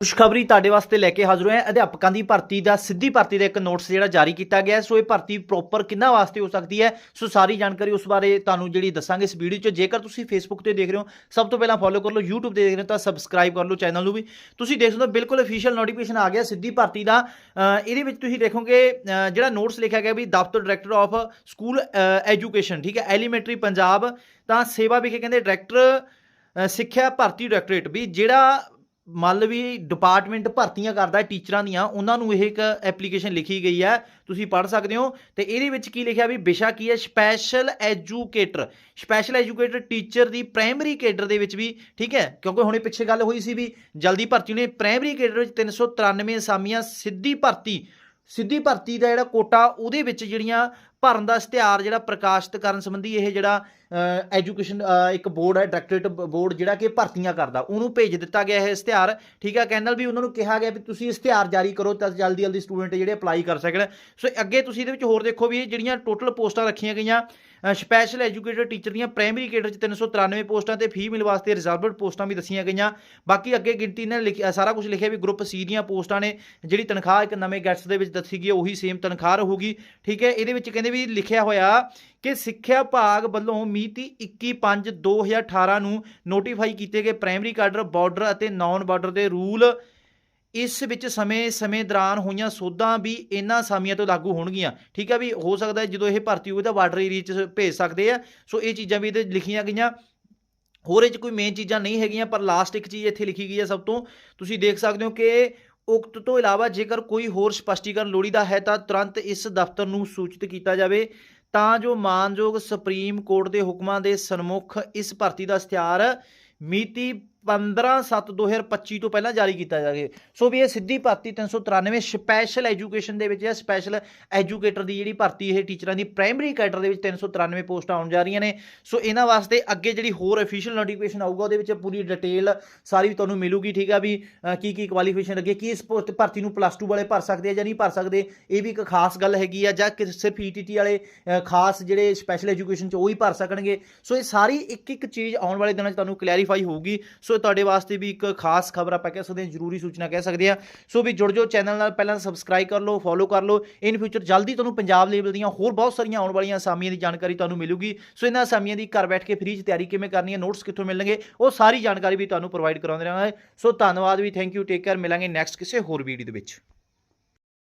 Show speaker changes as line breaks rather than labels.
ਖੁਸ਼ਖਬਰੀ ਤੁਹਾਡੇ ਵਾਸਤੇ ਲੈ ਕੇ ਹਾਜ਼ਰ ਹੋਏ ਹਾਂ। ਅਧਿਆਪਕਾਂ ਦੀ ਭਰਤੀ ਦਾ, ਸਿੱਧੀ ਭਰਤੀ ਦਾ ਇੱਕ ਨੋਟਿਸ ਜਿਹੜਾ ਜਾਰੀ ਕੀਤਾ ਗਿਆ ਸੋ ਇਹ ਭਰਤੀ ਪ੍ਰੋਪਰ ਕਿੰਨਾ ਵਾਸਤੇ ਹੋ ਸਕਦੀ ਹੈ? ਸੋ ਸਾਰੀ ਜਾਣਕਾਰੀ ਉਸ ਬਾਰੇ ਤੁਹਾਨੂੰ ਜਿਹੜੀ ਦੱਸਾਂਗੇ ਇਸ ਵੀਡੀਓ 'ਚ। ਜੇਕਰ ਤੁਸੀਂ ਫੇਸਬੁੱਕ ਤੇ ਦੇਖ ਰਹੇ ਹੋ, ਸਭ ਤੋਂ ਪਹਿਲਾਂ ਫੋਲੋ ਕਰ ਲਓ। YouTube ਤੇ ਦੇਖ ਰਹੇ ਹੋ ਤਾਂ ਸਬਸਕ੍ਰਾਈਬ ਕਰ ਲਓ ਚੈਨਲ ਨੂੰ ਵੀ। ਤੁਸੀਂ ਦੇਖ ਸਕਦੇ ਹੋ, ਬਿਲਕੁਲ ਅਫੀਸ਼ੀਅਲ ਨੋਟੀਫਿਕੇਸ਼ਨ ਆ ਗਿਆ ਸਿੱਧੀ ਭਰਤੀ ਦਾ। ਇਹਦੇ ਵਿੱਚ ਤੁਸੀਂ ਦੇਖੋਗੇ ਜਿਹੜਾ ਨੋਟਿਸ ਲਿਖਿਆ ਗਿਆ ਵੀ ਦਫ਼ਤਰ ਡਾਇਰੈਕਟਰ ਆਫ ਸਕੂਲ ਐਜੂਕੇਸ਼ਨ ਠੀਕ ਹੈ ਐਲੀਮੈਂਟਰੀ ਪੰਜਾਬ। ਤਾਂ ਸੇਵਾ ਵਿਖੇ ਕਹਿੰਦੇ ਡਾਇਰੈਕਟਰ ਸਿੱਖਿਆ ਭਰਤੀ ਡਾਇਰੈਕਟੋਰੇਟ ਵੀ ਜਿਹੜਾ ਮੰਨ ਲਓ ਡਿਪਾਰਟਮੈਂਟ ਭਰਤੀਆਂ ਕਰਦਾ ਹੈ ਟੀਚਰਾਂ ਦੀਆਂ, ਉਹਨਾਂ ਨੂੰ ਇਹ ਇੱਕ ਐਪਲੀਕੇਸ਼ਨ ਲਿਖੀ ਗਈ ਹੈ, ਤੁਸੀਂ ਪੜ੍ਹ ਸਕਦੇ ਹੋ। ਤੇ ਇਹਦੇ ਵਿੱਚ ਕੀ ਲਿਖਿਆ ਵੀ ਵਿਸ਼ਾ ਕੀ ਹੈ? Special educator special educator teacher ਦੀ ਪ੍ਰਾਇਮਰੀ ਕੇਡਰ ਦੇ ਵਿੱਚ ਵੀ, ਠੀਕ ਹੈ, ਕਿਉਂਕਿ ਹੁਣੇ ਪਿੱਛੇ ਗੱਲ ਹੋਈ ਸੀ ਵੀ, ਜਲਦੀ ਭਰਤੀ ਨੇ ਪ੍ਰਾਇਮਰੀ ਕੇਡਰ ਵਿੱਚ 393 ਅਸਾਮੀਆਂ ਸਿੱਧੀ ਭਰਤੀ ਸਿੱਧੀ ਭਰਤੀ ਦਾ ਜਿਹੜਾ ਕੋਟਾ, ਉਹਦੇ ਵਿੱਚ ਜਿਹੜੀਆਂ ਭਰਨ ਦਾ ਇਸ਼ਤਿਹਾਰ ਜਿਹੜਾ ਪ੍ਰਕਾਸ਼ਿਤ ਕਰਨ ਸੰਬੰਧੀ ਇਹ ਜਿਹੜਾ ਐਜੂਕੇਸ਼ਨ ਇੱਕ ਬੋਰਡ ਹੈ ਡਾਇਰੈਕਟੋਰੇਟ ਬੋਰਡ ਜਿਹੜਾ ਕਿ ਭਰਤੀਆਂ ਕਰਦਾ, ਉਹਨੂੰ ਭੇਜ ਦਿੱਤਾ ਗਿਆ ਇਹ ਇਸ਼ਤਿਹਾਰ। ਠੀਕ ਹੈ ਕਹਿੰਦੇ ਵੀ ਉਹਨਾਂ ਨੂੰ ਕਿਹਾ ਗਿਆ ਵੀ ਤੁਸੀਂ ਇਸ਼ਤਿਹਾਰ ਜਾਰੀ ਕਰੋ ਤਾਂ ਜਲਦੀ ਜਲਦੀ ਸਟੂਡੈਂਟ ਜਿਹੜੇ ਅਪਲਾਈ ਕਰ ਸਕਣ। ਸੋ ਅੱਗੇ ਤੁਸੀਂ ਇਹਦੇ ਵਿੱਚ ਹੋਰ ਦੇਖੋ ਵੀ ਇਹ ਜਿਹੜੀਆਂ ਟੋਟਲ ਪੋਸਟਾਂ ਰੱਖੀਆਂ ਗਈਆਂ ਸਪੈਸ਼ਲ ਐਜੂਕੇਟਰ ਟੀਚਰ ਦੀਆਂ ਪ੍ਰਾਇਮਰੀ ਕੇਡਰ ਚ 393 ਪੋਸਟਾਂ ਤੇ ਫੀਮੇਲ ਵਾਸਤੇ ਰਿਜ਼ਰਵਡ ਪੋਸਟਾਂ ਵੀ ਦੱਸੀਆਂ ਗਈਆਂ। ਬਾਕੀ ਅੱਗੇ ਗਿਣਤੀ ਨੇ ਲਿਖਿਆ ਸਾਰਾ ਕੁਝ ਲਿਖਿਆ ਵੀ ਗਰੁੱਪ ਸੀ ਦੀਆਂ ਪੋਸਟਾਂ ਨੇ, ਜਿਹੜੀ ਤਨਖਾਹ ਇੱਕ ਨਵੇਂ ਗੈਟਸ ਦੇ ਵਿੱਚ ਦੱਸੀ ਗਈ ਉਹੀ ਸੇਮ ਤਨਖਾਹ ਰਹੂਗੀ। ਠੀਕ ਹੈ, ਇਹਦੇ ਵਿੱਚ ਕਹਿੰਦੇ ਵੀ ਲਿਖਿਆ ਹੋਇਆ ਕਿ ਸਿੱਖਿਆ ਭਾਗ ਵੱਲੋਂ ਮਿਤੀ 21/5/2018 ਨੂੰ ਨੋਟੀਫਾਈ ਕੀਤੇ ਗਏ ਪ੍ਰਾਇਮਰੀ ਕਾਡਰ ਬਾਰਡਰ ਅਤੇ ਨਾਨ ਬਾਰਡਰ ਦੇ ਰੂਲ ਇਸ ਵਿੱਚ ਸਮੇਂ-ਸਮੇਂ ਦੌਰਾਨ ਹੋਈਆਂ ਸੋਧਾਂ ਵੀ ਇਹਨਾਂ ਅਸਾਮੀਆਂ ਤੋਂ ਲਾਗੂ ਹੋਣਗੀਆਂ। ਠੀਕ ਹੈ ਵੀ ਹੋ ਸਕਦਾ ਹੈ ਜਦੋਂ ਇਹ ਭਰਤੀ ਹੋਵੇ ਤਾਂ ਬਾਰਡਰ ਏਰੀਆ 'ਚ ਭੇਜ ਸਕਦੇ ਆ। ਸੋ ਇਹ ਚੀਜ਼ਾਂ ਵੀ ਇਹਦੇ ਲਿਖੀਆਂ ਗਈਆਂ। ਹੋਰ ਇਹ 'ਚ ਕੋਈ ਮੇਨ ਚੀਜ਼ਾਂ ਨਹੀਂ ਹੈਗੀਆਂ, ਪਰ ਲਾਸਟ ਇੱਕ ਚੀਜ਼ ਇੱਥੇ ਲਿਖੀ ਗਈ ਹੈ ਸਭ ਤੋਂ। ਤੁਸੀਂ ਦੇਖ ਸਕਦੇ ਹੋ ਕਿ ਉਕਤ ਤੋਂ ਇਲਾਵਾ ਜੇਕਰ ਕੋਈ ਹੋਰ ਸਪਸ਼ਟੀਕਰਨ ਲੋੜੀਦਾ ਹੈ ਤਾਂ ਤੁਰੰਤ ਇਸ ਦਫ਼ਤਰ ਨੂੰ ਸੂਚਿਤ ਕੀਤਾ ਜਾਵੇ। ਤਾਂ ਜੋ ਮਾਨਯੋਗ ਸੁਪਰੀਮ ਕੋਰਟ ਦੇ ਹੁਕਮਾਂ ਦੇ ਸਨਮੁਖ ਇਸ ਭਰਤੀ ਦਾ ਇਸ਼ਤਿਹਾਰ ਮਿਤੀ 15/7/2025 ਤੋਂ ਪਹਿਲਾਂ ਜਾਰੀ ਕੀਤਾ ਜਾਵੇ। ਸੋ ਵੀ ਇਹ ਸਿੱਧੀ ਭਰਤੀ 393 ਸਪੈਸ਼ਲ ਐਜੂਕੇਸ਼ਨ ਦੇ ਵਿੱਚ ਹੈ ਸਪੈਸ਼ਲ ਐਜੂਕੇਟਰ ਦੀ ਜਿਹੜੀ ਭਰਤੀ ਇਹ ਟੀਚਰਾਂ ਦੀ ਪ੍ਰਾਇਮਰੀ ਕੈਡਰ ਦੇ ਵਿੱਚ 393 ਪੋਸਟਾਂ ਆਉਣ ਜਾ ਰਹੀਆਂ ਨੇ। ਸੋ ਇਹਨਾਂ ਵਾਸਤੇ ਅੱਗੇ ਜਿਹੜੀ ਹੋਰ ਅਫੀਸ਼ੀਅਲ ਨੋਟੀਫਿਕੇਸ਼ਨ ਆਊਗਾ, ਉਹਦੇ ਵਿੱਚ ਪੂਰੀ ਡਿਟੇਲ ਸਾਰੀ ਤੁਹਾਨੂੰ ਮਿਲੂਗੀ, ਠੀਕ ਆ ਵੀ ਕੀ ਕੀ ਕੁਆਲੀਫਿਕੇਸ਼ਨ ਲੱਗੇ ਕੀ ਇਸ ਪੋਸਟ ਭਰਤੀ ਨੂੰ ਪਲੱਸ 2 ਵਾਲੇ ਭਰ ਸਕਦੇ ਆ ਜਾਂ ਨਹੀਂ ਭਰ ਸਕਦੇ, ਇਹ ਵੀ ਇੱਕ ਖਾਸ ਗੱਲ ਹੈਗੀ ਆ, ਜਾਂ ਕਿ ਸਿਰਫ ਈਟੀਟੀ ਵਾਲੇ ਖਾਸ ਜਿਹੜੇ ਸਪੈਸ਼ਲ ਐਜੂਕੇਸ਼ਨ ਚ ਉਹ ਹੀ ਭਰ ਸਕਣਗੇ। ਸੋ ਇਹ ਸਾਰੀ ਇੱਕ ਇੱਕ ਚੀਜ਼ ਆਉਣ ਵਾਲੇ ਦਿਨਾਂ 'ਚ ਤੁਹਾਨੂੰ ਕਲੈਰੀਫਾਈ ਹੋਊਗੀ। ਸੋ ਤੁਹਾਡੇ ਵਾਸਤੇ ਵੀ ਇੱਕ ਖਾਸ ਖਬਰ ਆਪਾਂ ਕਹਿ ਸਕਦੇ ਹਾਂ, ਜ਼ਰੂਰੀ ਸੂਚਨਾ ਕਹਿ ਸਕਦੇ ਹਾਂ। ਸੋ ਵੀ ਜੁੜ ਜਾਓ ਚੈਨਲ ਨਾਲ, ਪਹਿਲਾਂ ਸਬਸਕ੍ਰਾਈਬ ਕਰ ਲਓ ਫੋਲੋ ਕਰ ਲਓ। ਇਨ ਫਿਊਚਰ ਜਲਦੀ ਤੁਹਾਨੂੰ ਪੰਜਾਬ ਲੈਵਲ ਦੀਆਂ ਹੋਰ ਬਹੁਤ ਸਾਰੀਆਂ ਆਉਣ ਵਾਲੀਆਂ ਅਸਾਮੀਆਂ ਦੀ ਜਾਣਕਾਰੀ ਤੁਹਾਨੂੰ ਮਿਲੂਗੀ। ਸੋ ਇਹਨਾਂ ਅਸਾਮੀਆਂ ਦੀ ਘਰ ਬੈਠ ਕੇ ਫ੍ਰੀ 'ਚ ਤਿਆਰੀ ਕਿਵੇਂ ਕਰਨੀ ਹੈ ਨੋਟਸ ਕਿੱਥੋਂ ਮਿਲਣਗੇ, ਉਹ ਸਾਰੀ ਜਾਣਕਾਰੀ ਵੀ ਤੁਹਾਨੂੰ ਪ੍ਰੋਵਾਈਡ ਕਰਾਉਂਦੇ ਰਹਾਂਗੇ। ਸੋ ਧੰਨਵਾਦ ਵੀ ਥੈਂਕ ਯੂ ਟੇਕ ਕੇਅਰ ਮਿਲਾਂਗੇ ਨੈਕਸਟ ਕਿਸੇ ਹੋਰ ਵੀਡੀਓ ਦੇ ਵਿੱਚ।